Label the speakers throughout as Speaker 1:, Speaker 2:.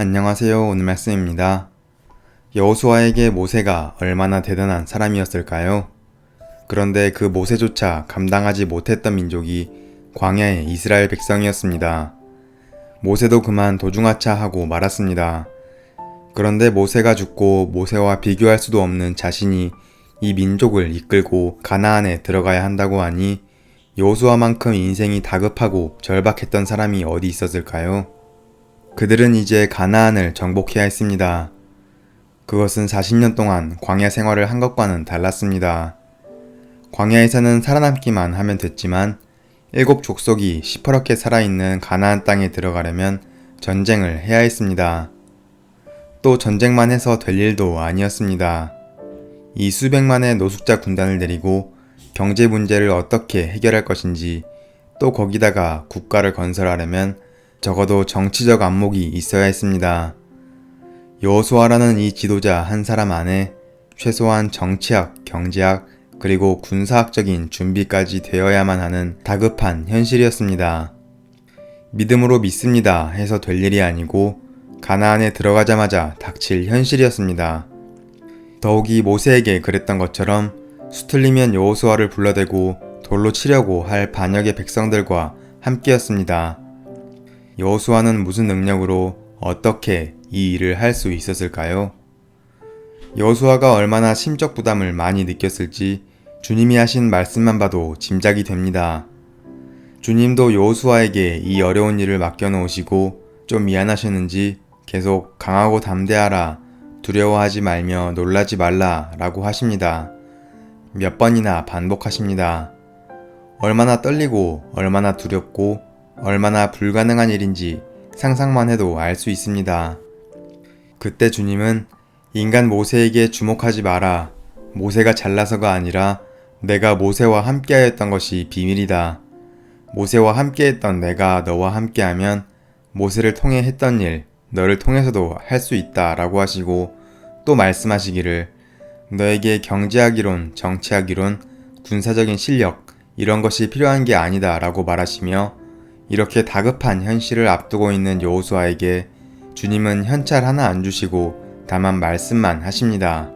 Speaker 1: 안녕하세요. 오늘 말씀입니다. 여호수아에게 모세가 얼마나 대단한 사람이었을까요? 그런데 그 모세조차 감당하지 못했던 민족이 광야의 이스라엘 백성이었습니다. 모세도 그만 도중하차하고 말았습니다. 그런데 모세가 죽고 모세와 비교할 수도 없는 자신이 이 민족을 이끌고 가나안에 들어가야 한다고 하니 여호수아만큼 인생이 다급하고 절박했던 사람이 어디 있었을까요? 그들은 이제 가나안을 정복해야 했습니다. 그것은 40년 동안 광야 생활을 한 것과는 달랐습니다. 광야에서는 살아남기만 하면 됐지만 일곱 족속이 시퍼렇게 살아있는 가나안 땅에 들어가려면 전쟁을 해야 했습니다. 또 전쟁만 해서 될 일도 아니었습니다. 이 수백만의 노숙자 군단을 데리고 경제 문제를 어떻게 해결할 것인지 또 거기다가 국가를 건설하려면 적어도 정치적 안목이 있어야 했습니다. 여호수아라는 이 지도자 한 사람 안에 최소한 정치학, 경제학, 그리고 군사학적인 준비까지 되어야만 하는 다급한 현실이었습니다. 믿음으로 믿습니다 해서 될 일이 아니고 가나안에 들어가자마자 닥칠 현실이었습니다. 더욱이 모세에게 그랬던 것처럼 수틀리면 여호수아를 불러대고 돌로 치려고 할 반역의 백성들과 함께였습니다. 여호수아는 무슨 능력으로 어떻게 이 일을 할 수 있었을까요? 여호수아가 얼마나 심적 부담을 많이 느꼈을지 주님이 하신 말씀만 봐도 짐작이 됩니다. 주님도 여호수아에게 이 어려운 일을 맡겨 놓으시고 좀 미안하셨는지 계속 강하고 담대하라 두려워하지 말며 놀라지 말라 라고 하십니다. 몇 번이나 반복하십니다. 얼마나 떨리고 얼마나 두렵고 얼마나 불가능한 일인지 상상만 해도 알 수 있습니다. 그때 주님은 인간 모세에게 주목하지 마라. 모세가 잘나서가 아니라 내가 모세와 함께하였던 것이 비밀이다. 모세와 함께했던 내가 너와 함께하면 모세를 통해 했던 일, 너를 통해서도 할 수 있다 라고 하시고 또 말씀하시기를 너에게 경제학 이론, 정치학 이론, 군사적인 실력, 이런 것이 필요한 게 아니다 라고 말하시며 이렇게 다급한 현실을 앞두고 있는 여호수아에게 주님은 현찰 하나 안 주시고 다만 말씀만 하십니다.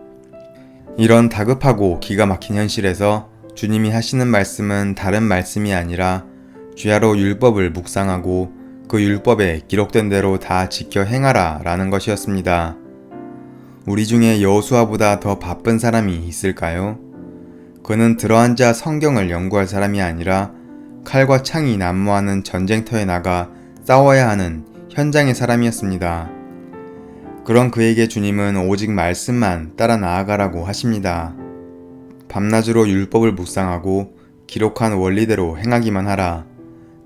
Speaker 1: 이런 다급하고 기가 막힌 현실에서 주님이 하시는 말씀은 다른 말씀이 아니라 주야로 율법을 묵상하고 그 율법에 기록된 대로 다 지켜 행하라 라는 것이었습니다. 우리 중에 여호수아보다 더 바쁜 사람이 있을까요? 그는 들어앉아 성경을 연구할 사람이 아니라 칼과 창이 난무하는 전쟁터에 나가 싸워야 하는 현장의 사람이었습니다. 그런 그에게 주님은 오직 말씀만 따라 나아가라고 하십니다. 밤낮으로 율법을 묵상하고 기록한 원리대로 행하기만 하라.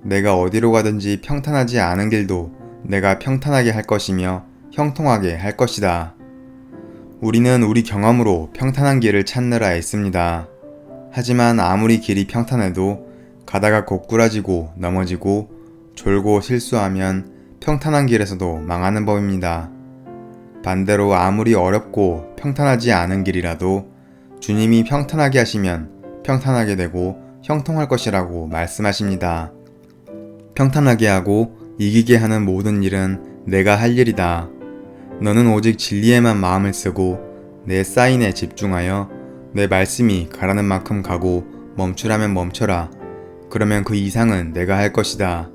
Speaker 1: 내가 어디로 가든지 평탄하지 않은 길도 내가 평탄하게 할 것이며 형통하게 할 것이다. 우리는 우리 경험으로 평탄한 길을 찾느라 애씁니다. 하지만 아무리 길이 평탄해도 가다가 고꾸라지고 넘어지고 졸고 실수하면 평탄한 길에서도 망하는 법입니다. 반대로 아무리 어렵고 평탄하지 않은 길이라도 주님이 평탄하게 하시면 평탄하게 되고 형통할 것이라고 말씀하십니다. 평탄하게 하고 이기게 하는 모든 일은 내가 할 일이다. 너는 오직 진리에만 마음을 쓰고 내 사인에 집중하여 내 말씀이 가라는 만큼 가고 멈추라면 멈춰라. 그러면 그 이상은 내가 할 것이다.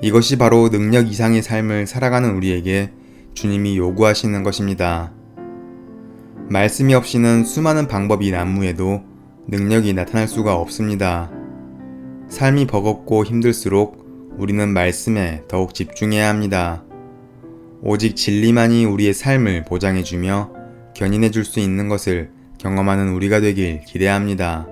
Speaker 1: 이것이 바로 능력 이상의 삶을 살아가는 우리에게 주님이 요구하시는 것입니다. 말씀이 없이는 수많은 방법이 난무해도 능력이 나타날 수가 없습니다. 삶이 버겁고 힘들수록 우리는 말씀에 더욱 집중해야 합니다. 오직 진리만이 우리의 삶을 보장해주며 견인해줄 수 있는 것을 경험하는 우리가 되길 기대합니다.